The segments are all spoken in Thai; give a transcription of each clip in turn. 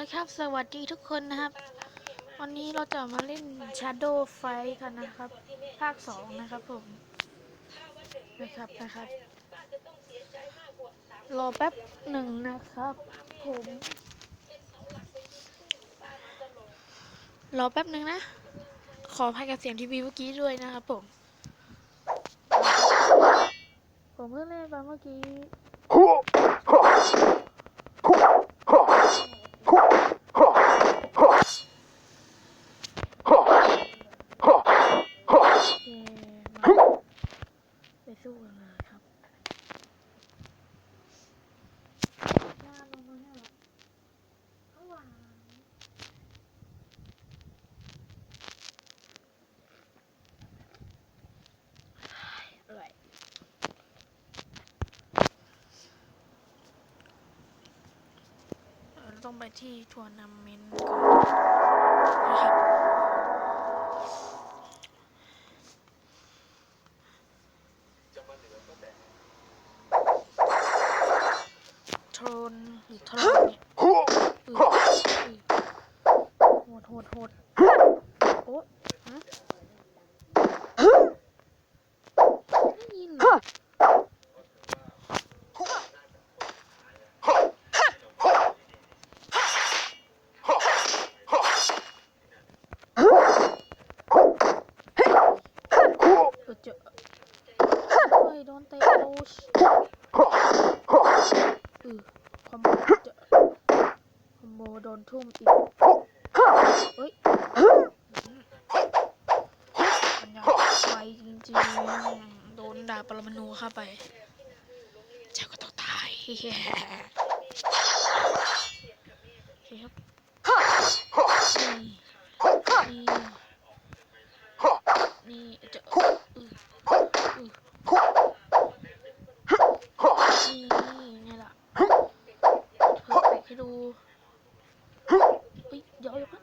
แล้วครับ สวัสดีทุกคนนะครับ วันนี้เราจะมาเล่น Shadow Fight กันนะครับ ภาคสองนะครับผม นะครับนะครับ รอแป๊บหนึ่งนะครับผม รอแป๊บหนึ่งนะขออภัยกับเสียงทีวีเมื่อกี้ด้วยนะครับผม ผมเพิ่งเล่นไปเมื่อกี้ โอเคมาไปสู้กันเลยครับหน้าลงมาเนี่ยเหรอข้างหลังอร่อยเรา ต้องไปที่ทัวร์นาเมนต์ก่อนนะครับ โทนหรือโทนเนี่ยอืออือโหดโหดโหดโอ้ฮะได้ยินเหรอเออเจอเฮ้ยโดนเตะโอ้ช อือ คอมโบจะคอมโบโดนทุ่มอีกเฮ้ยมันยังไวจริงๆ โดนดาบปรมาณูเข้าไปเจ้าก็ต้องตายโอเคครับนี่นี่นี่จะอืออือนี่ไงล่ะ เธอเตะให้ดูเฮ้ยเดี๋ยวอย่าเพิ่ง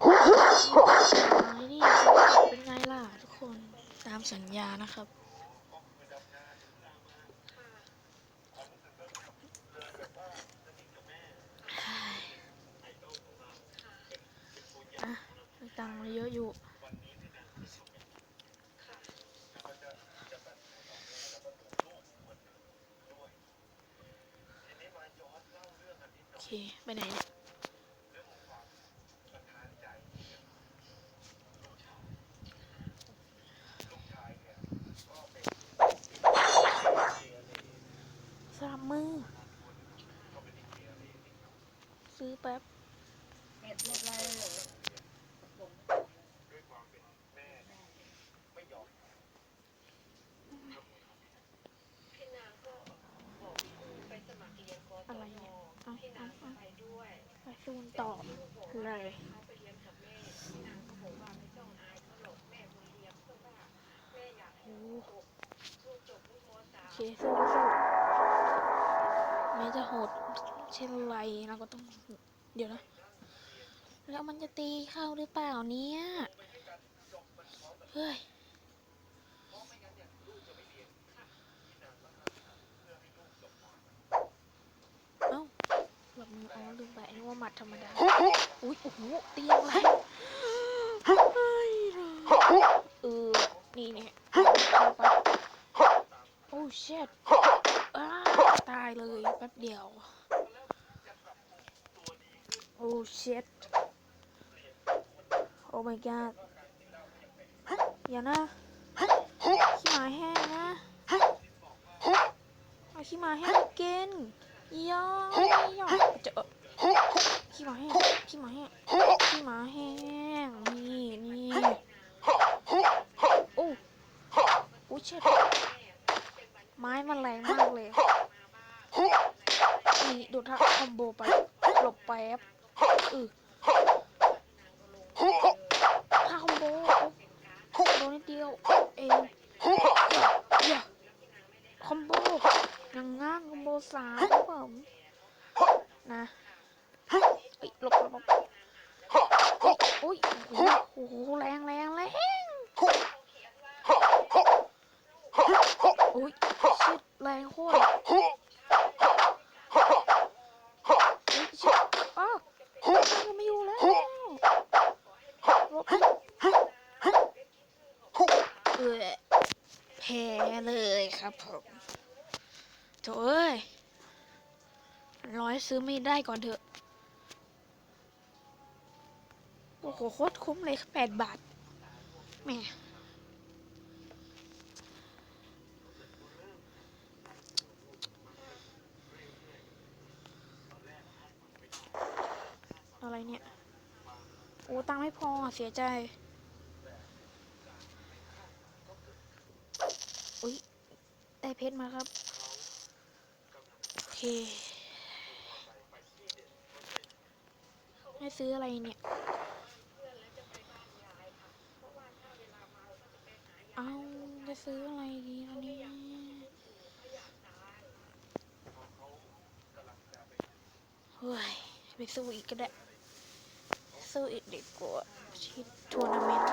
ไอ้ นี่เป็นไงล่ะทุกคนตามสัญญานะครับอะมีตังค์เยอะอยู่โอเคไปไหนเนี่ยสามมือ ซื้อแป๊บอะไรเนี่ยเอาเอาเอาไปซูนต่อเลยโอ้โอเคสู้สู้แม้จะโหด เช่นไรเราก็ต้อง เดี๋ยวนะ แล้วมันจะตีเข้าหรือเปล่าเนี่ยเฮ้ยเอ้าแบบมืออ๋อลืมไปนึกว่าหมัดธรรมดา อุ้ยโอ้โหตียงแรเฮ้ยเออ นี่เนี่ยไปโอ้เช็ดตายเลยแป๊บเดียว โอ้เช็ดโอ้ my god อย่านะขี้หมาแห้งนะเอาขี้หมาแห้งกินย่อยย่อเจอขี้หมาแห้งขี้หมาแห้งขี้หมาแห้งนี่นี่โอ้โอ้เช็ดไม้มันแรงมากเลย นี่ดูท่าคอมโบไปหลบแป๊บ อือท่าคอมโบโอ้โดนนิดเดียวเองอย่าคอมโบยังง่างคอมโบสามครับผมนะเอ้ยหลบหลบหลบโอ้ยโอ้ยโอ้โหโอ้โหแรงแรงแรงโอ้ยชิดแรงโคตร นะครับผมโถเอ้ยร้อยซื้อไม่ได้ก่อนเถอะ โอ้โหโคตรคุ้มเลยแปดบาทแหม่อะไรเนี่ย โอ้ ตังไม่พอเสียใจ อุ๊ยได้เพชรมาครับ โอเค ให้ซื้ออะไรเนี่ย เอาจะซื้ออะไรดีล่ะเนี่ยเฮ้ย ไปสู้อีกก็ได้ สู้อีกดีกว่าชิดทัวร์นาเมนต์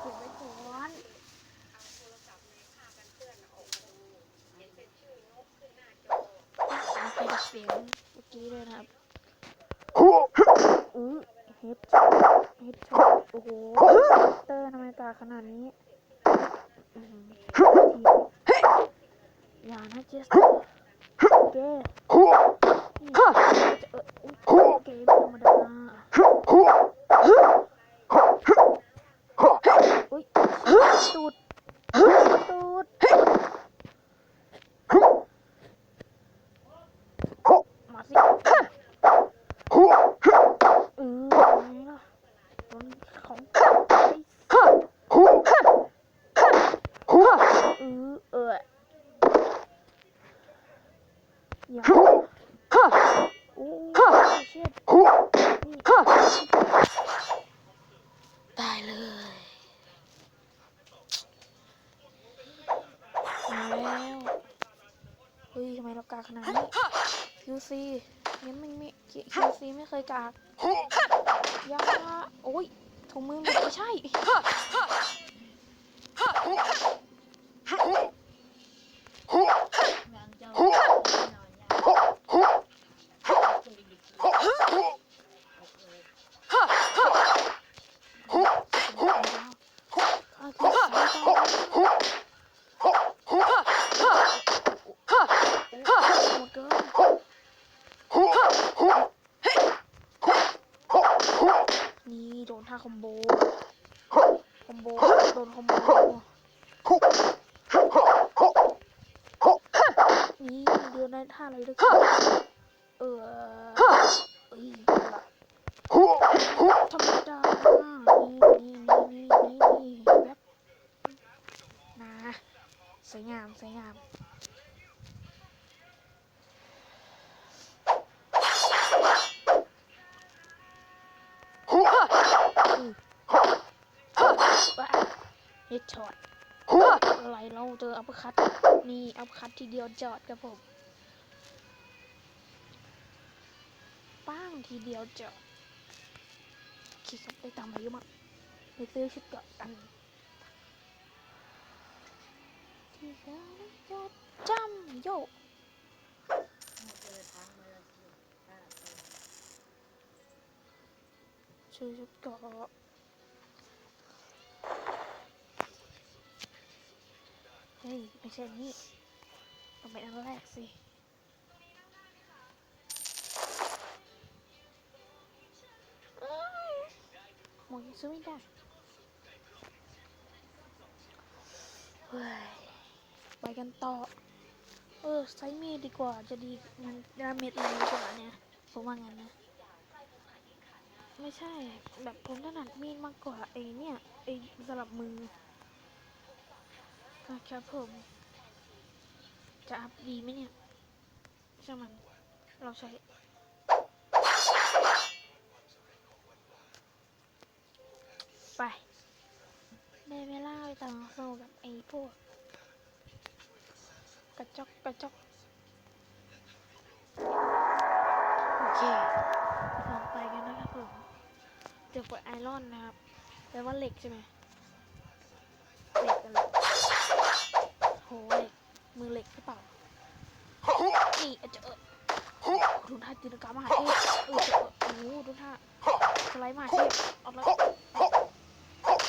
เก็บไว้ก่อนเอาไปดับเสียงเมื่อกี้ด้วยนะครับอื้อเฮดเฮดช็อตโอ้โหเตอร์ทำไมกาขนาดนี้อื้อหือทีอย่านะเจสเกนี่จะเอออุ๊ยเกมธรรมดาอุ้ยตูดตูดมาสิเออไงล่ะโดนของไอ้เออเออ ย่าโอ้เชี่ยตายเลยมาแล้วเฮ้ยทำไมเรากากขนาดนี้ QC ยังไม่ไม่ QC ไม่เคยกากยาโอ้ยถุงมือมันไม่ใช่ อะคือสายตาหมดเกินนี่โดนท่าคอมโบ คอมโบ โด นี่เดือนได้ท่าอะไรด้วยเออเอ้ยธรรมดานี่นี่นี่นี่นี่แบบนะสวยงามสวยงาม ฮดช็อตอะไรเราเจออัปคัตนี่อัปคัตทีเดียวจอดครับผมป้างทีเดียวจอดคิดครับได้ตามมาเยอะมากไปซื้อชุดเกาะกันทีเดียวจอดจำโยกซื้อชุดเกาะ เฮ้ย ไม่ใช่นี่ต้องเป็นอันแรกสิหมดยังซื้อไม่ได้เฮ้ยไปกันต่อ เออใช้มีดดีกว่าจะดีมันดาเมจอะไรดีกว่าเนี่ยผมว่างั้นนะ ไม่ใช่แบบผมถนัดมีดมากกว่าไอ้เนี่ยไอ้สลับมือ นะครับผม จะอัพดีไหมเนี่ยช่างมัน เราใช้ ไปได้เวลาไปต่อสู้กับไอ้พวก กระจกกระจกโอเค ลองไปกันนะครับผมเจอกดไอรอนนะครับแปลว่าเหล็กใช่ไหม เหล็กมือเหล็กหรือเปล่านี่อาจจะเออดูท่าจินตกรรมมหาเทพเออจะเออโอ้โหดูท่าสไลด์มหาเทพเอาแล้ว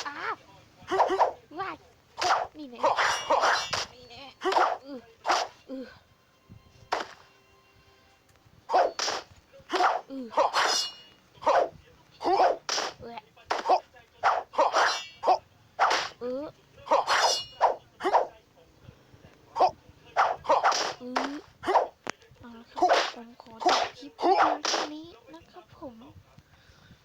อ้าวว้ายนี่เนี่ย ผมขอจบคลิปเพียงเท่านี้นะครับผม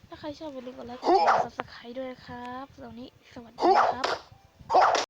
ถ้า ใครชอบอย่าลืมกดไลค์กดแชร์กดซับสไครต์ด้วยนะครับสำหรับวันนี้สวัสดีครับ